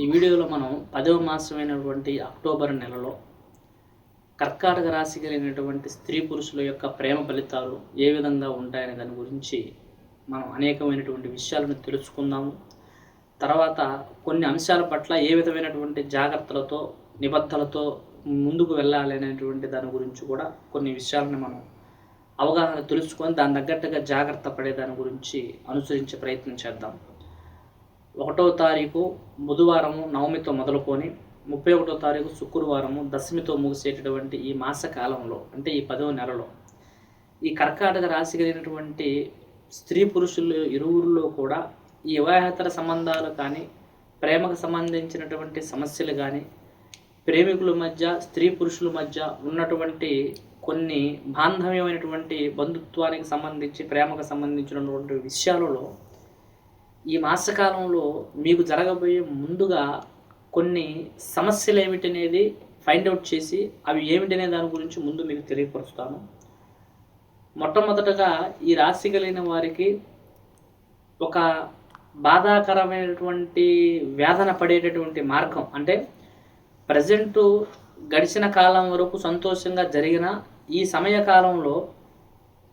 ఈ వీడియోలో మనం పదవ మాసమైనటువంటి అక్టోబర్ నెలలో కర్కాటక రాశి కలిగినటువంటి స్త్రీ పురుషుల యొక్క ప్రేమ ఫలితాలు ఏ విధంగా ఉంటాయనే దాని గురించి మనం అనేకమైనటువంటి విషయాలను తెలుసుకుందాము. తర్వాత కొన్ని అంశాల పట్ల ఏ విధమైనటువంటి జాగ్రత్తలతో నిబద్ధలతో ముందుకు వెళ్ళాలి అనేటువంటి దాని గురించి కూడా కొన్ని విషయాలను మనం అవగాహన తెలుసుకొని దాని తగ్గట్టుగా జాగ్రత్త పడే దాని గురించి అనుసరించే ప్రయత్నం చేద్దాం. ఒకటో తారీఖు బుధవారము నవమితో మొదలుకొని ముప్పై ఒకటో తారీఖు శుక్రవారము దశమితో ముగిసేటటువంటి ఈ మాస కాలంలో అంటే ఈ పదవ నెలలో ఈ కర్కాటక రాశి కలిగినటువంటి స్త్రీ పురుషులు ఇరువురిలో కూడా ఈ వివాహేతర సంబంధాలు కానీ ప్రేమకు సంబంధించినటువంటి సమస్యలు కానీ ప్రేమికుల మధ్య స్త్రీ పురుషుల మధ్య ఉన్నటువంటి కొన్ని బాంధవ్యమైనటువంటి బంధుత్వానికి సంబంధించి ప్రేమకు సంబంధించినటువంటి విషయాలలో ఈ మాసకాలంలో మీకు జరగబోయే ముందుగా కొన్ని సమస్యలు ఏమిటనేది ఫైండ్ అవుట్ చేసి అవి ఏమిటనే దాని గురించి ముందు మీకు తెలియపరుస్తాను. మొట్టమొదటగా ఈ రాశి కలిగిన వారికి ఒక బాధాకరమైనటువంటి వేదన పడేటటువంటి మార్గం అంటే ప్రజెంటు గడిచిన కాలం వరకు సంతోషంగా జరిగిన ఈ సమయ కాలంలో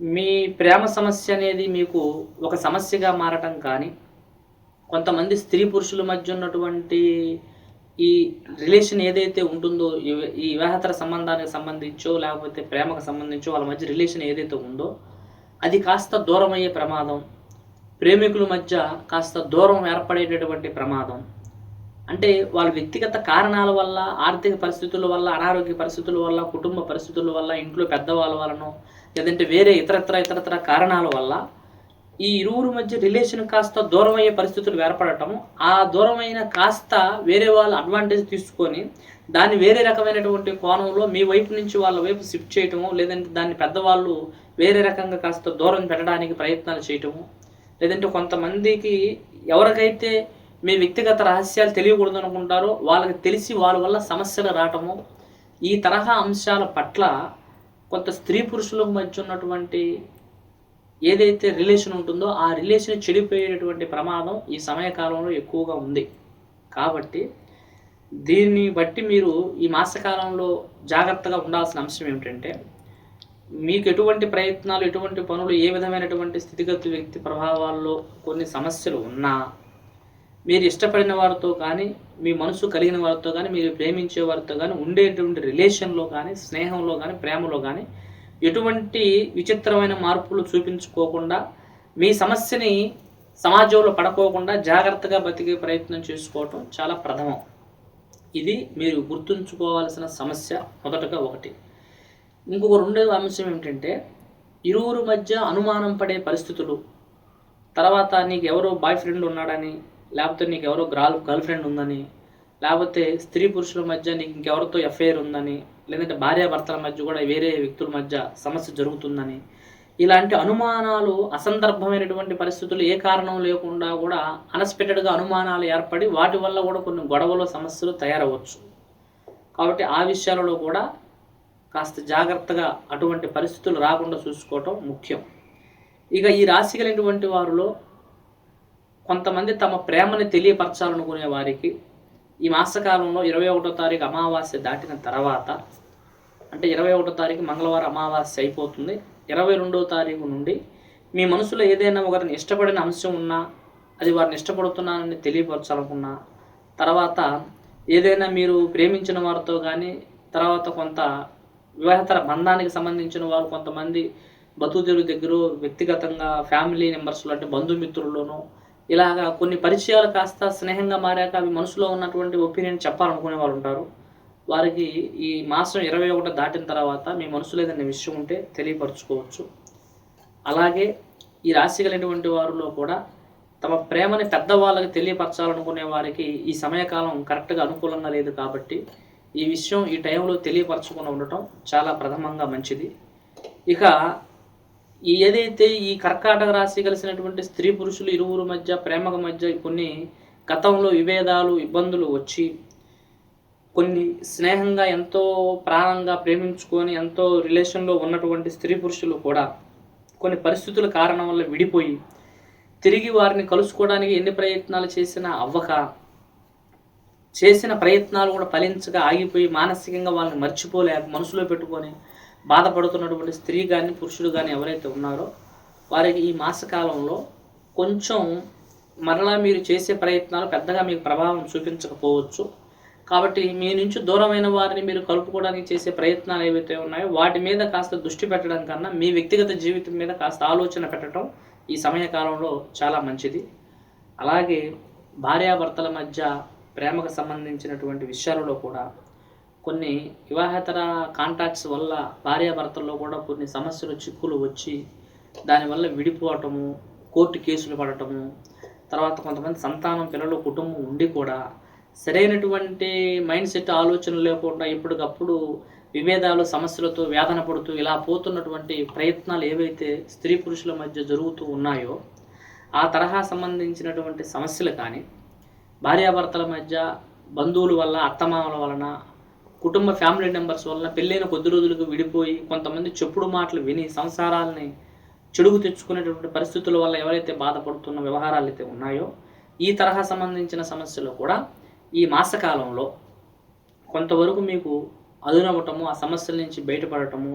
మీ ప్రేమ సమస్య అనేది మీకు ఒక సమస్యగా మారటం కానీ కొంతమంది స్త్రీ పురుషుల మధ్య ఉన్నటువంటి ఈ రిలేషన్ ఏదైతే ఉంటుందో ఈ- వివాహతర సంబంధానికి సంబంధించో లేకపోతే ప్రేమకు సంబంధించో వాళ్ళ మధ్య రిలేషన్ ఏదైతే ఉందో అది కాస్త దూరం అయ్యే ప్రమాదం. ప్రేమికుల మధ్య కాస్త దూరం ఏర్పడేటటువంటి ప్రమాదం. అంటే వాళ్ళ వ్యక్తిగత కారణాల వల్ల ఆర్థిక పరిస్థితుల వల్ల అనారోగ్య పరిస్థితుల వల్ల కుటుంబ పరిస్థితుల వల్ల ఇంట్లో పెద్దవాళ్ళ వలనో లేదంటే వేరే ఇతరత్ర ఇతరత్ర కారణాల వల్ల ఈ ఇరువురు మధ్య రిలేషన్ కాస్త దూరం అయ్యే పరిస్థితులు ఏర్పడటం ఆ దూరమైన కాస్త వేరే వాళ్ళు అడ్వాంటేజ్ తీసుకొని దాన్ని వేరే రకమైనటువంటి కోణంలో మీ వైపు నుంచి వాళ్ళ వైపు షిఫ్ట్ చేయటము లేదంటే దాన్ని పెద్దవాళ్ళు వేరే రకంగా కాస్త దూరం పెట్టడానికి ప్రయత్నాలు చేయటము లేదంటే కొంతమందికి ఎవరికైతే మీ వ్యక్తిగత రహస్యాలు తెలియకూడదు అనుకుంటారో వాళ్ళకి తెలిసి వాళ్ళ వల్ల సమస్యలు రావటము ఈ తరహా అంశాల పట్ల కొంత స్త్రీ పురుషుల మధ్య ఉన్నటువంటి ఏదైతే రిలేషన్ ఉంటుందో ఆ రిలేషన్ చెడిపోయేటటువంటి ప్రమాదం ఈ సమయకాలంలో ఎక్కువగా ఉంది. కాబట్టి దీన్ని బట్టి మీరు ఈ మాసకాలంలో జాగ్రత్తగా ఉండాల్సిన అంశం ఏమిటంటే మీకు ఎటువంటి ప్రయత్నాలు ఎటువంటి పనులు ఏ విధమైనటువంటి స్థితిగతి వ్యక్తి ప్రభావాల్లో కొన్ని సమస్యలు ఉన్నా మీరు ఇష్టపడిన వారితో కానీ మీ మనసు కలిగిన వారితో కానీ మీరు ప్రేమించే వారితో కానీ ఉండేటువంటి రిలేషన్లో కానీ స్నేహంలో కానీ ప్రేమలో కానీ ఎటువంటి విచిత్రమైన మార్పులు చూపించుకోకుండా మీ సమస్యని సమాజంలో పడకోకుండా జాగ్రత్తగా బతికే ప్రయత్నం చేసుకోవటం చాలా ప్రథమం. ఇది మీరు గుర్తుంచుకోవాల్సిన సమస్య మొదటగా ఒకటి. ఇంకొక రెండవ అంశం ఏమిటంటే ఇరువురు మధ్య అనుమానం పడే పరిస్థితులు. తర్వాత నీకు ఎవరో బాయ్ ఫ్రెండ్ ఉన్నాడని లేకపోతే నీకు ఎవరో గ్రాల్ గర్ల్ ఫ్రెండ్ ఉందని లేకపోతే స్త్రీ పురుషుల మధ్య నీకు ఇంకెవరితో ఎఫ్ఐఆర్ ఉందని లేదంటే భార్యాభర్తల మధ్య కూడా వేరే వ్యక్తుల మధ్య సమస్య జరుగుతుందని. ఇలాంటి అనుమానాలు అసందర్భమైనటువంటి పరిస్థితులు ఏ కారణం లేకుండా కూడా అన్ఎక్స్పెక్టెడ్గా అనుమానాలు ఏర్పడి వాటి వల్ల కూడా కొన్ని గొడవలు సమస్యలు తయారవచ్చు. కాబట్టి ఆ విషయాలలో కూడా కాస్త జాగ్రత్తగా అటువంటి పరిస్థితులు రాకుండా చూసుకోవటం ముఖ్యం. ఇక ఈ రాశి కలిగినటువంటి వారిలో కొంతమంది తమ ప్రేమని తెలియపరచాలనుకునే వారికి ఈ మాసకాలంలో ఇరవై ఒకటో తారీఖు అమావాస్య దాటిన తర్వాత అంటే ఇరవై ఒకటో తారీఖు మంగళవారం అమావాస్య అయిపోతుంది. ఇరవై రెండవ తారీఖు నుండి మీ మనసులో ఏదైనా ఒకరిని ఇష్టపడిన అంశం ఉన్నా అది వారిని ఇష్టపడుతున్నానని తెలియపరచాలనుకున్నా తర్వాత ఏదైనా మీరు ప్రేమించిన వారితో కానీ తర్వాత కొంత వివాహతర బంధానికి సంబంధించిన వారు కొంతమంది బతుకుదేరు దగ్గర వ్యక్తిగతంగా ఫ్యామిలీ మెంబర్స్లో అంటే బంధుమిత్రుల్లోనూ ఇలాగా కొన్ని పరిచయాలు కాస్త స్నేహంగా మారాక అవి మనసులో ఉన్నటువంటి ఒపీనియన్ చెప్పాలనుకునే వాళ్ళు ఉంటారు. వారికి ఈ మాసం ఇరవై ఒకటి దాటిన తర్వాత మీ మనసులో ఏదైనా విషయం ఉంటే తెలియపరచుకోవచ్చు. అలాగే ఈ రాశి కలిగినటువంటి వారిలో కూడా తమ ప్రేమని పెద్దవాళ్ళకి తెలియపరచాలనుకునే వారికి ఈ సమయకాలం కరెక్ట్గా అనుకూలంగా లేదు కాబట్టి ఈ విషయం ఈ టైంలో తెలియపరచకుండా ఉండటం చాలా ప్రథమంగా మంచిది. ఇక ఈ ఏదైతే ఈ కర్కాటక రాశి కలిసినటువంటి స్త్రీ పురుషులు ఇరువురు మధ్య ప్రేమక మధ్య కొన్ని గతంలో విభేదాలు ఇబ్బందులు వచ్చి కొన్ని స్నేహంగా ఎంతో ప్రాణంగా ప్రేమించుకొని ఎంతో రిలేషన్లో ఉన్నటువంటి స్త్రీ పురుషులు కూడా కొన్ని పరిస్థితుల కారణం వల్ల విడిపోయి తిరిగి వారిని కలుసుకోవడానికి ఎన్ని ప్రయత్నాలు చేసినా అవ్వక చేసిన ప్రయత్నాలు కూడా ఫలించగా ఆగిపోయి మానసికంగా వాళ్ళని మర్చిపోలేక మనసులో పెట్టుకొని బాధపడుతున్నటువంటి స్త్రీ కానీ పురుషుడు కానీ ఎవరైతే ఉన్నారో వారికి ఈ మాసకాలంలో కొంచెం మరలా మీరు చేసే ప్రయత్నాలు పెద్దగా మీకు ప్రభావం చూపించకపోవచ్చు. కాబట్టి మీ నుంచి దూరమైన వారిని మీరు కలుపుకోవడానికి చేసే ప్రయత్నాలు ఏవైతే ఉన్నాయో వాటి మీద కాస్త దృష్టి పెట్టడం కన్నా మీ వ్యక్తిగత జీవితం మీద కాస్త ఆలోచన పెట్టడం ఈ సమయకాలంలో చాలా మంచిది. అలాగే భార్యాభర్తల మధ్య ప్రేమకు సంబంధించినటువంటి విషయాలలో కూడా కొన్ని వివాహేతర కాంటాక్ట్స్ వల్ల భార్యాభర్తల్లో కూడా కొన్ని సమస్యలు చిక్కులు వచ్చి దానివల్ల విడిపోవటము కోర్టు కేసులు పడటము తర్వాత కొంతమంది సంతానం పిల్లలు కుటుంబం ఉండి కూడా సరైనటువంటి మైండ్ సెట్ ఆలోచన లేకుండా ఎప్పటికప్పుడు విభేదాలు సమస్యలతో వేదన పడుతూ ఇలా పోతున్నటువంటి ప్రయత్నాలు ఏవైతే స్త్రీ పురుషుల మధ్య జరుగుతూ ఉన్నాయో ఆ తరహా సంబంధించినటువంటి సమస్యలు కానీ భార్యాభర్తల మధ్య బంధువుల వల్ల అత్తమామల వలన కుటుంబ ఫ్యామిలీ మెంబర్స్ వలన పెళ్ళైన కొద్ది రోజులకు విడిపోయి కొంతమంది చెప్పుడు మాటలు విని సంసారాలని చెడుగు తెచ్చుకునేటువంటి పరిస్థితుల వల్ల ఎవరైతే బాధపడుతున్న వ్యవహారాలు అయితే ఉన్నాయో ఈ తరహా సంబంధించిన సమస్యలు కూడా ఈ మాసకాలంలో కొంతవరకు మీకు అదునవ్వటము ఆ సమస్యల నుంచి బయటపడటము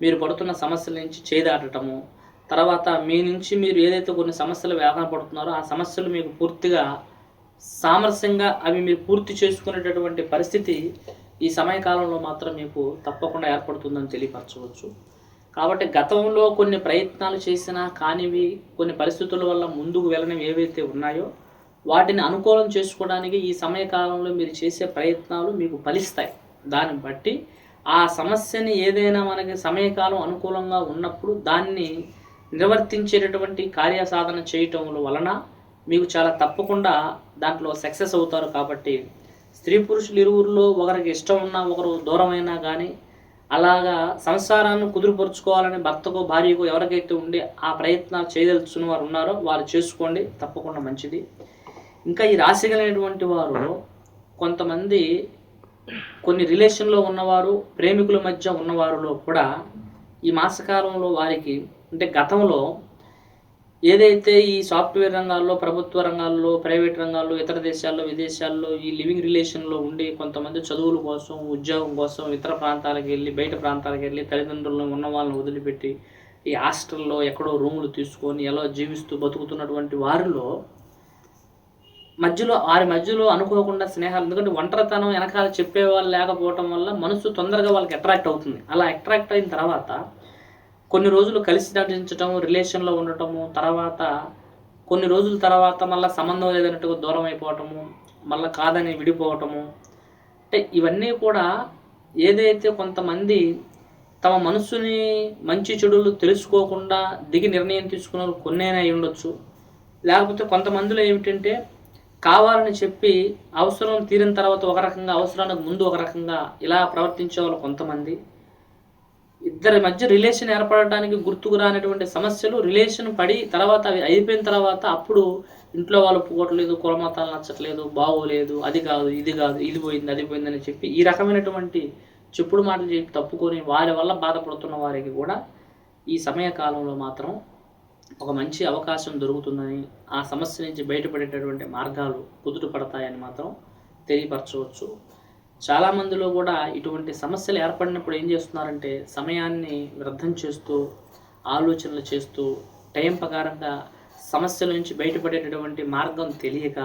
మీరు పడుతున్న సమస్యల నుంచి చేదాటటము తర్వాత మీ నుంచి మీరు ఏదైతే కొన్ని సమస్యలు వేదన పడుతున్నారో ఆ సమస్యలు మీకు పూర్తిగా సామరస్యంగా అవి మీరు పూర్తి చేసుకునేటటువంటి పరిస్థితి ఈ సమయకాలంలో మాత్రం మీకు తప్పకుండా ఏర్పడుతుందని తెలియపరచవచ్చు. కాబట్టి గతంలో కొన్ని ప్రయత్నాలు చేసినా కానివి కొన్ని పరిస్థితుల వల్ల ముందుకు వెళ్ళనివి ఏవైతే ఉన్నాయో వాటిని అనుకూలం చేసుకోవడానికి ఈ సమయకాలంలో మీరు చేసే ప్రయత్నాలు మీకు ఫలిస్తాయి. దాన్ని బట్టి ఆ సమస్యని ఏదైనా మనకి సమయకాలం అనుకూలంగా ఉన్నప్పుడు దాన్ని నిర్వర్తించేటటువంటి కార్యసాధన చేయటం వలన మీకు చాలా తప్పకుండా దాంట్లో సక్సెస్ అవుతారు కాబట్టి స్త్రీ పురుషులు ఇరువురిలో ఒకరికి ఇష్టం ఉన్నా ఒకరు దూరమైనా కానీ అలాగా సంసారాన్ని కుదురుపరుచుకోవాలని భర్తకు భార్యకు ఎవరికైతే ఉండి ఆ ప్రయత్నాలు చేయదలుచుకున్న వారు ఉన్నారో వారు చేసుకోండి తప్పకుండా మంచిది. ఇంకా ఈ రాశి కలిగినటువంటి వారు కొంతమంది కొన్ని రిలేషన్లో ఉన్నవారు ప్రేమికుల మధ్య ఉన్నవారిలో కూడా ఈ మాసకాలంలో వారికి అంటే గతంలో ఏదైతే ఈ సాఫ్ట్వేర్ రంగాల్లో ప్రభుత్వ రంగాల్లో ప్రైవేట్ రంగాల్లో ఇతర దేశాల్లో విదేశాల్లో ఈ లివింగ్ రిలేషన్లో ఉండి కొంతమంది చదువుల కోసం ఉద్యోగం కోసం ఇతర ప్రాంతాలకు వెళ్ళి బయట ప్రాంతాలకు వెళ్ళి తల్లిదండ్రులను ఉన్న వాళ్ళని వదిలిపెట్టి ఈ హాస్టల్లో ఎక్కడో రూములు తీసుకొని ఎలా జీవిస్తూ బతుకుతున్నటువంటి వారిలో మధ్యలో వారి మధ్యలో అనుకోకుండా స్నేహాలు ఎందుకంటే ఒంటరితనం వెనకాల చెప్పేవాళ్ళు లేకపోవటం వల్ల మనసు తొందరగా వాళ్ళకి అట్రాక్ట్ అవుతుంది. అలా అట్రాక్ట్ అయిన తర్వాత కొన్ని రోజులు కలిసి నటించడం రిలేషన్లో ఉండటము తర్వాత కొన్ని రోజుల తర్వాత మళ్ళీ సంబంధం లేదన్నట్టుగా దూరం అయిపోవటము మళ్ళీ కాదని విడిపోవటము. అంటే ఇవన్నీ కూడా ఏదైతే కొంతమంది తమ మనసుని మంచి చెడులు తెలుసుకోకుండా దిగి నిర్ణయం తీసుకున్నారు కొన్నైనా అయి ఉండొచ్చు. లేకపోతే కొంతమందిలో ఏమిటంటే కావాలని చెప్పి అవసరం తీరిన తర్వాత ఒక రకంగా అవసరానికి ముందు ఒక రకంగా ఇలా ప్రవర్తించే వాళ్ళు కొంతమంది. ఇద్దరి మధ్య రిలేషన్ ఏర్పడటానికి గుర్తుకు రానటువంటి సమస్యలు రిలేషన్ పడి తర్వాత అవి అయిపోయిన తర్వాత అప్పుడు ఇంట్లో వాళ్ళు పోవట్లేదు కులమతాలు నచ్చట్లేదు బాగోలేదు అది కాదు ఇది కాదు ఇది పోయింది అది పోయిందని చెప్పి ఈ రకమైనటువంటి చెప్పుడు మాటలు చెప్పి తప్పుకొని వారి వల్ల బాధపడుతున్న వారికి కూడా ఈ సమయ కాలంలో మాత్రం ఒక మంచి అవకాశం దొరుకుతుందని ఆ సమస్య నుంచి బయటపడేటటువంటి మార్గాలు కుదుట పడతాయని మాత్రం తెలియపరచవచ్చు. చాలామందిలో కూడా ఇటువంటి సమస్యలు ఏర్పడినప్పుడు ఏం చేస్తున్నారంటే సమయాన్ని వ్యర్థం చేస్తూ ఆలోచనలు చేస్తూ టైం ప్రకారంగా సమస్యల నుంచి బయటపడేటటువంటి మార్గం తెలియక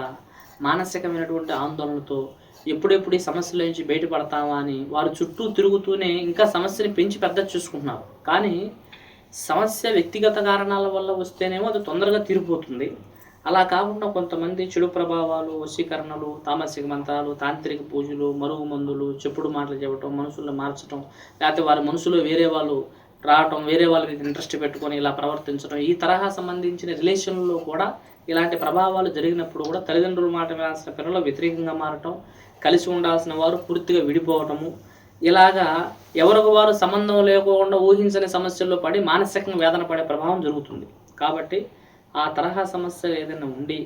మానసికమైనటువంటి ఆందోళనతో ఎప్పుడెప్పుడు ఈ సమస్యల నుంచి బయటపడతామా అని వారు చుట్టూ తిరుగుతూనే ఇంకా సమస్యని పెంచి పెద్ద చూసుకుంటున్నారు. కానీ సమస్య వ్యక్తిగత కారణాల వల్ల వస్తేనేమో అది తొందరగా తీరిపోతుంది. అలా కాకుండా కొంతమంది చెడు ప్రభావాలు వశీకరణలు తామసిక మంత్రాలు తాంత్రిక పూజలు మరుగు మందులు చెప్పుడు మాటలు చెప్పడం మనుషులను మార్చడం లేకపోతే వారి మనసులో వేరే వాళ్ళు రావటం వేరే వాళ్ళకి ఇంట్రెస్ట్ పెట్టుకొని ఇలా ప్రవర్తించడం ఈ తరహా సంబంధించిన రిలేషన్లో కూడా ఇలాంటి ప్రభావాలు జరిగినప్పుడు కూడా తల్లిదండ్రుల మాట వినాల్సిన పిల్లలు వ్యతిరేకంగా మారటం కలిసి ఉండాల్సిన వారు పూర్తిగా విడిపోవటము ఇలాగా ఎవరికి వారు సంబంధం లేకుండా ఊహించని సమస్యల్లో పడి మానసికంగా వేదన పడే ప్రభావం జరుగుతుంది. కాబట్టి ఆ తరహా సమస్యలు ఏదైనా ఉండి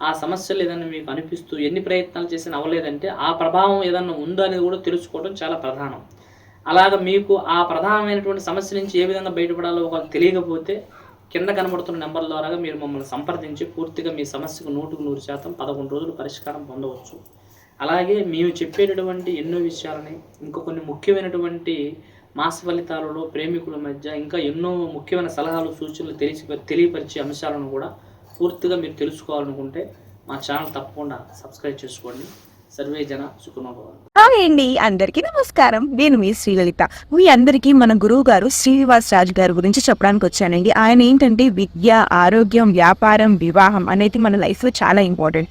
ఆ సమస్యలు ఏదైనా మీకు అనిపిస్తూ ఎన్ని ప్రయత్నాలు చేసినా అవ్వలేదంటే ఆ ప్రభావం ఏదైనా ఉందో అనేది కూడా తెలుసుకోవడం చాలా ప్రధానం. అలాగ మీకు ఆ ప్రధానమైనటువంటి సమస్య నుంచి ఏ విధంగా బయటపడాలో ఒకవేళ తెలియకపోతే కింద కనబడుతున్న నెంబర్ ద్వారా మీరు మమ్మల్ని సంప్రదించి పూర్తిగా మీ సమస్యకు నూటుకు నూరు శాతం పదకొండు రోజులు పరిష్కారం పొందవచ్చు. అలాగే మేము చెప్పేటటువంటి ఎన్నో విషయాలని ఇంకా కొన్ని ముఖ్యమైనటువంటి మాస ఫలితాలలో ప్రేమికుల మధ్య ఇంకా ఎన్నో ముఖ్యమైన సలహాలు సూచనలు తెలిసి తెలియపరిచే అంశాలను కూడా పూర్తిగా మీరు తెలుసుకోవాలనుకుంటే మా ఛానల్ తప్పకుండా సబ్స్క్రైబ్ చేసుకోండి. సర్వే జన సుఖమభవాలు హాయ్ అండి అందరికీ నమస్కారం. నేను మీ శ్రీలలిత. మీ అందరికీ మన గురువు గారు శ్రీనివాస్ రాజు గారి గురించి చెప్పడానికి వచ్చానండి. ఆయన ఏంటంటే విద్య ఆరోగ్యం వ్యాపారం వివాహం అనేది మన లైఫ్లో చాలా ఇంపార్టెంట్.